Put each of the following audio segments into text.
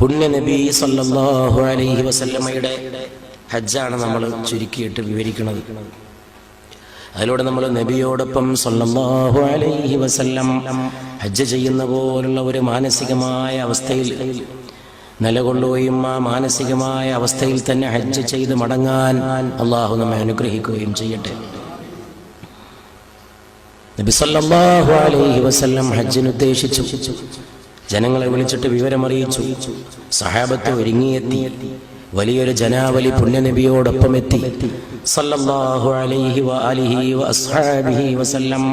പുണ്യ നബി സല്ലല്ലാഹു അലൈഹി വസല്ലമയുടെ ഹജ്ജാണ് നമ്മൾ ചുരുക്കിയിട്ട് വിവരിക്കുന്നത്. അതിലൂടെ നമ്മൾ നബിയോടൊപ്പം സല്ലാഹു അലൈഹി വസല്ലം ഹജ്ജ് ചെയ്യുന്ന പോലുള്ള ഒരു മാനസികമായ അവസ്ഥയിൽ നിലകൊള്ളുകയും ആ മാനസികമായ അവസ്ഥയിൽ തന്നെ ഹജ്ജ് ചെയ്ത് മടങ്ങാൻ അള്ളാഹു നമ്മെ അനുഗ്രഹിക്കുകയും ചെയ്യട്ടെ. നബി സല്ലല്ലാഹു അലൈഹി വസല്ലം ഹജ്ജിന് ഉദ്ദേശിച്ചു. ജനങ്ങളെ വിളിച്ചിട്ട് വിവരമറിയിച്ചു. സഹാബത്ത് ഒരുങ്ങിയെത്തി. വലിയൊരു ജനാവലി പുണ്യനബിയോടൊപ്പം എത്തി സല്ലല്ലാഹു അലൈഹി വ അലിഹി വ അസ്ഹാബിഹി വസല്ലം.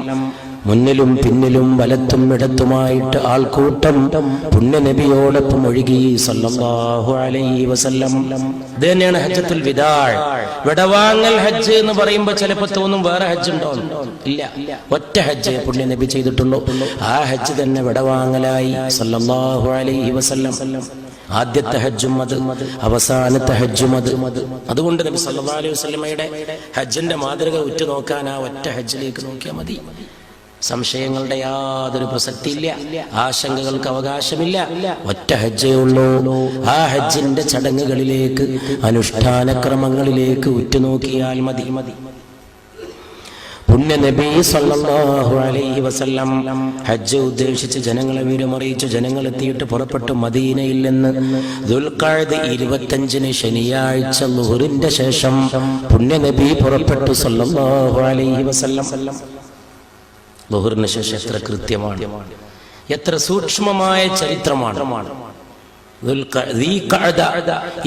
മുന്നിലും പിന്നിലും വലത്തും ഇടത്തുമായിട്ട് ആൾക്കൂട്ടം പുണ്യനബിയോടൊപ്പം ഒഴുകി സല്ലല്ലാഹു അലൈഹി വസല്ലം. തന്നെയാണ് ഹജ്ജത്തുൽ വിദാൾ. വിടവാങ്ങൽ ഹജ്ജ് എന്ന് പറയുമ്പോൾ ചിലപ്പോൾ തോന്നും വേറെ ഹജ്ജ് ഉണ്ടോ ഇല്ല. ഒറ്റ ഹജ്ജ് പുണ്യനബി ചെയ്തിട്ടുള്ളൂ. ആ ഹജ്ജ് തന്നെ വിടവാങ്ങലായി സല്ലല്ലാഹു അലൈഹി വസല്ലം. ആദ്യത്തെ ഹജ്ജും അത് അവസാനത്തെ ഹജ്ജും അത്. അതുകൊണ്ട് നബി സല്ലല്ലാഹു അലൈഹി വസല്ലമയുടെ ഹജ്ജിന്റെ മാതൃക ഉറ്റുനോക്കാൻ ആ ഒറ്റ ഹജ്ജിലേക്ക് നോക്കിയാൽ മതി. സംശയങ്ങളുടെ യാതൊരു പ്രസക്തിയില്ല ആശങ്കകൾക്ക് അവകാശമില്ല ഒറ്റ ഹജ്ജേ ഉള്ളൂ. ആ ഹജ്ജിന്റെ ചടങ്ങുകളിലേക്ക് അനുഷ്ഠാന ക്രമങ്ങളിലേക്ക് ഉറ്റുനോക്കിയാൽ മതി. മതി പുണ്യ നബി സല്ലല്ലാഹു അലൈഹി വസല്ലം ഹജ്ജ് ഉദ്ദേശിച്ച് ജനങ്ങളെ വീരമറിയിച്ചു ജനങ്ങൾ എത്തിയിട്ട് പുറപ്പെട്ടു മദീനയിൽ നിന്ന് ദുൽഖഅദ് ഇരുപത്തഞ്ചിന് ശനിയാഴ്ച ലുഹറിന്റെ ശേഷം പുണ്യ നബി പുറപ്പെട്ടു സല്ലല്ലാഹു അലൈഹി വസല്ലം. ലുഹറിന് ശേഷം എത്ര കൃത്യമാണ്? എത്ര സൂക്ഷ്മമായ ചരിത്രമാണ്?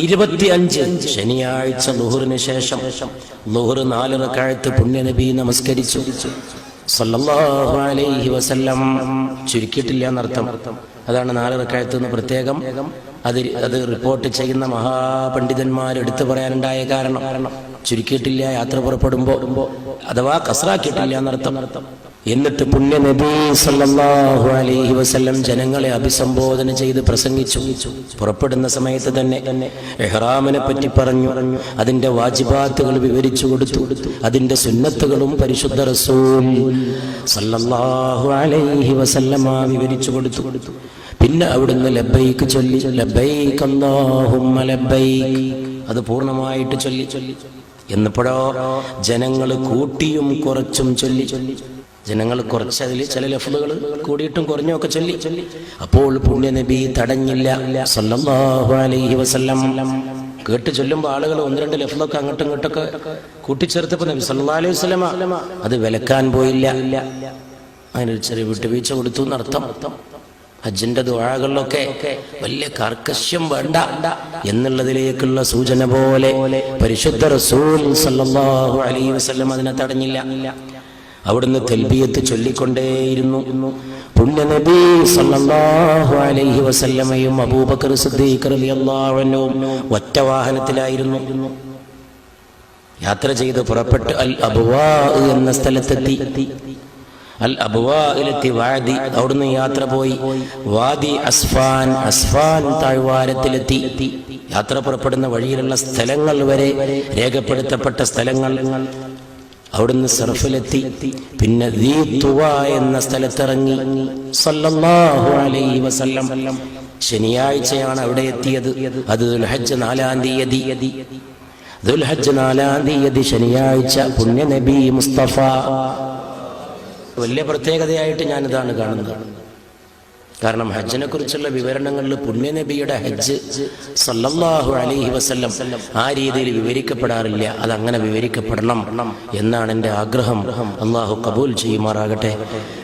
ഇരുപത്തിയഞ്ച് ശനിയാഴ്ച ലുഹറിന് ശേഷം ലുഹർ നാലര കാലത്ത് പുണ്യനബി നമസ്കരിച്ചു. സല്ലല്ലാഹു അലൈഹി വസല്ലം ചുരുക്കിയിട്ടില്ല എന്നർത്ഥം. അതാണ് നാലര കാലത്ത് എന്ന് പ്രത്യേകം. അത് അത് റിപ്പോർട്ട് ചെയ്യുന്ന മഹാപണ്ഡിതന്മാർ എടുത്തു പറയാനുണ്ടായ കാരണം. ചുരുക്കിയിട്ടില്ല യാത്ര പുറപ്പെടുമ്പോ അഥവാ കസറാക്കിയിട്ടില്ല എന്നർത്ഥം. എന്നിട്ട് പുണ്യ നബി സല്ലല്ലാഹു അലൈഹി വസല്ലം ജനങ്ങളെ അഭിസംബോധന ചെയ്ത് പ്രസംഗിച്ചു. പുറപ്പെടുന്ന സമയത്ത് തന്നെ എഹ്റാമിനെ പറ്റി പറഞ്ഞു. അതിന്റെ വാജിബാത്തുകൾ വിവരിച്ചു കൊടുത്തു. അതിന്റെ സുന്നത്തുകളും പരിശുദ്ധ റസൂൽ സല്ലല്ലാഹു അലൈഹി വസല്ലമ വിവരിച്ചു കൊടുത്തു. പിന്നെ അവിടുന്ന് ലബൈക്ക് ചൊല്ലി. ലബ്ബൈക്ക് അല്ലാഹുമ്മ ലബൈക്ക് അത് പൂർണമായിട്ട് ചൊല്ലി. ചൊല്ലി എന്നപ്പോഴോ ജനങ്ങൾ കൂട്ടിയും കുറച്ചും ചൊല്ലി ചൊല്ലി. ജനങ്ങൾ കുറച്ച് അതിൽ ചില ലഫ്ലുകൾ കൂടിയിട്ടും കുറഞ്ഞൊക്കെ ചൊല്ലി. അപ്പോൾ പുണ്യനബി തടഞ്ഞില്ല. സല്ലല്ലാഹു അലൈഹി വസല്ലം. കേട്ട് ചൊല്ലുമ്പോൾ ആളുകൾ ഒന്ന് രണ്ട് ലഫ്ലൊക്കെ അങ്ങോട്ടും ഇങ്ങോട്ടൊക്കെ കൂട്ടിച്ചേർത്തപ്പോൾ നബി സല്ലല്ലാഹു അലൈഹി വസല്ലമ അത് വിലക്കാൻ പോയില്ല. അതിനൊരു ചെറിയ വിട്ടുവീഴ്ച കൊടുത്തു എന്നർത്ഥം. ഹജ്ജിന്റെ ദുഴകളിലൊക്കെ വലിയ കർക്കശ്യം വേണ്ട എന്നുള്ളതിലേക്കുള്ള സൂചന പോലെ പരിശുദ്ധ റസൂൽ സല്ലല്ലാഹു അലൈഹി വസല്ലം അതിനെ തടഞ്ഞില്ല. അവിടുന്ന് തെൽബിയത്ത് ചൊല്ലിക്കൊണ്ടേയിരുന്നു. അലൈഹി വസല്ലമയും അബൂബക്കർ സിദ്ദീഖ് റളിയല്ലാഹു ഒറ്റ വാഹനത്തിലായിരുന്നു. യാത്ര ചെയ്ത് പുറപ്പെട്ട് അൽ അബുവാ എന്ന സ്ഥലത്തെത്തി. അൽ അബുവാലെത്തി വാദി. അവിടുന്ന് യാത്ര പോയി. വാദി അസ്ഫാൻ അസ്ഫാൻ താഴ്വാരത്തിലെത്തി. യാത്ര പുറപ്പെടുന്ന വഴിയിലുള്ള സ്ഥലങ്ങൾ വരെ രേഖപ്പെടുത്തപ്പെട്ട സ്ഥലങ്ങൾ. അവിടുന്ന് സർഫിലെത്തി. പിന്നെ എന്ന സ്ഥലത്തിറങ്ങി. സല്ലല്ലാഹു അലൈഹി വസല്ലം. ശനിയാഴ്ചയാണ് അവിടെ എത്തിയത്. അത് ദുൽഹജ്ജ് നാലാം തീയതി. ദുൽഹജ്ജ് നാലാം തീയതി ശനിയാഴ്ച പുണ്യ നബി മുസ്തഫ. വലിയ പ്രത്യേകതയായിട്ട് ഞാനിതാണ് കാണുന്നത്. കാരണം ഹജ്ജിനെ കുറിച്ചുള്ള വിവരണങ്ങളിൽ പുണ്യനബിയുടെ ഹജ്ജ് സല്ലല്ലാഹു അലൈഹി വസല്ലം ആ രീതിയിൽ വിവരിക്കപ്പെടാറില്ല. അത് അങ്ങനെ വിവരിക്കപ്പെടണം എന്നാണ് എന്റെ ആഗ്രഹം. അള്ളാഹു കബൂൽ ചെയ്യുമാറാകട്ടെ.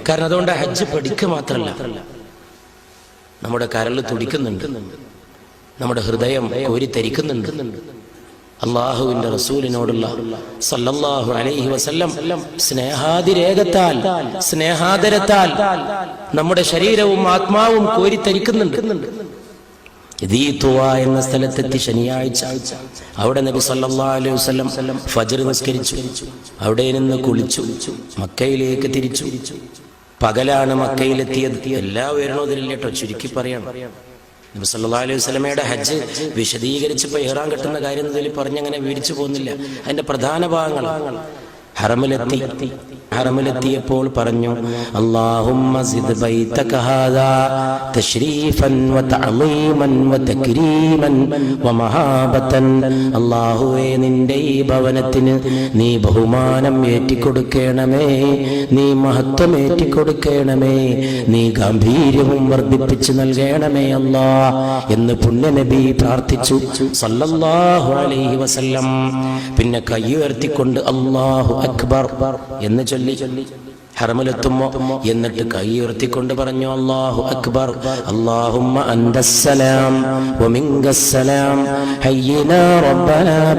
കാരണം അതുകൊണ്ട് ഹജ്ജ് പഠിക്കുക മാത്രമല്ല നമ്മുടെ കരൾ തുടിക്കുന്നുണ്ട് നമ്മുടെ ഹൃദയം കോരിത്തരിക്കുന്നുണ്ട് അള്ളാഹുവിന്റെ റസൂലിനോടുള്ള സല്ലല്ലാഹു അലൈഹി വസല്ലം സ്നേഹാതിരേകത്താൽ സ്നേഹാദരത്താൽ നമ്മുടെ ശരീരവും ആത്മാവും കോരിത്തരിക്കുന്നുണ്ട്. എന്ന സ്ഥലത്തെത്തി ശനിയാഴ്ച അവിടെ നബി സല്ലല്ലാഹു അലൈഹി ഫജ്ർ നിസ്കരിച്ചു. അവിടെ നിന്ന് കുളിച്ചു മക്കയിലേക്ക് തിരിച്ചു. പകലാണ് മക്കയിലെത്തിയത്. എല്ലാ ഉയരണതില്ല കേട്ടോ ചുരുക്കി പറയണം. നബി സല്ലാ അലൈഹി വസല്ലമയുടെ ഹജ്ജ് വിശദീകരിച്ചപ്പോൾ ഇഹ്റാം കെട്ടുന്ന കാര്യം ഇതിൽ പറഞ്ഞങ്ങനെ വിവരിച്ചു പോകുന്നില്ല. അതിന്റെ പ്രധാന ഭാഗങ്ങൾ ഹറമിലെത്തി. ഹറമിലെത്തിയപ്പോൾ പറഞ്ഞു വമഹാബതൻ അല്ലാഹുവേ നിന്റെ ഈ ഭവനത്തിന് നീ ബഹുമാനം ഏറ്റിക്കൊടുക്കണമേ നീ മഹത്വം ഏറ്റിക്കൊടുക്കണമേ നീ ഗാംഭീര്യവും വർദ്ധിപ്പിച്ചു നൽകണമേ അല്ലാ എന്ന് പുണ്യനബി പ്രാർത്ഥിച്ചു. സല്ലല്ലാഹു അലൈഹി വസല്ലം. പിന്നെ കൈ ഉയർത്തിക്കൊണ്ട് അല്ലാഹു അക്ബർ എന്ന് ചൊല്ലി ഹറമിലെത്തുമ്പോ എന്നിട്ട് കൈ ഉയർത്തിക്കൊണ്ട് പറഞ്ഞു അള്ളാഹു അക്ബർ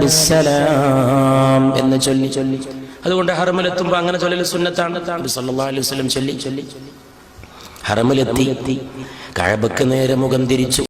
ബിസ്സലാം എന്ന് ചൊല്ലി. ചൊല്ലി അതുകൊണ്ട് ഹറമിലെത്തുമ്പോ അങ്ങനെ ചൊല്ലൽ സുന്നത്താണ്. സല്ലല്ലാഹു അലൈഹി വസല്ലം ചൊല്ലി. ഹറമിലെത്തി കഴബക്ക് നേരെ മുഖം തിരിച്ചു.